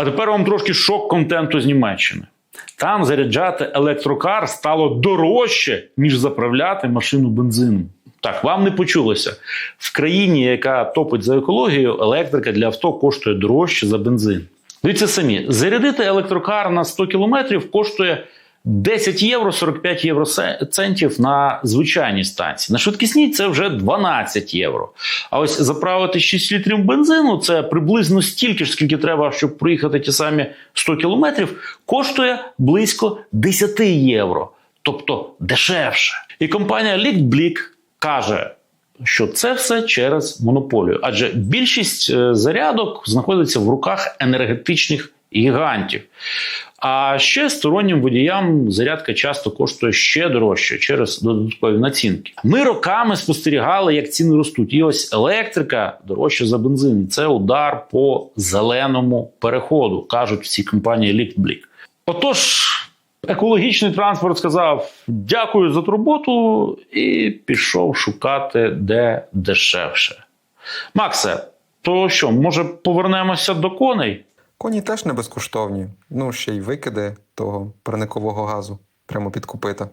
А тепер вам трошки шок контенту з Німеччини. Там заряджати електрокар стало дорожче, ніж заправляти машину бензином. Так, вам не почулося. В країні, яка топить за екологію, електрика для авто коштує дорожче за бензин. Дивіться самі, зарядити електрокар на 100 кілометрів коштує 10 євро 45 євро центів на звичайній станції. На швидкісній це вже 12 євро. А ось заправити 6 літрів бензину це приблизно стільки ж, скільки треба, щоб проїхати ті самі 100 кілометрів, коштує близько 10 євро, тобто дешевше. І компанія Лікблік каже. Що це все через монополію, адже більшість е, зарядок знаходиться в руках енергетичних гігантів. А ще стороннім водіям зарядка часто коштує ще дорожче через додаткові націнки. Ми роками спостерігали, як ціни ростуть. І ось електрика дорожча за бензин. Це удар по зеленому переходу, кажуть в цій компанії Лікблік. Отож, екологічний транспорт сказав дякую за турботу і пішов шукати де дешевше. Максе, то що, може повернемося до коней? Коні теж не безкоштовні. Ну, ще й викиди того парникового газу прямо під копита.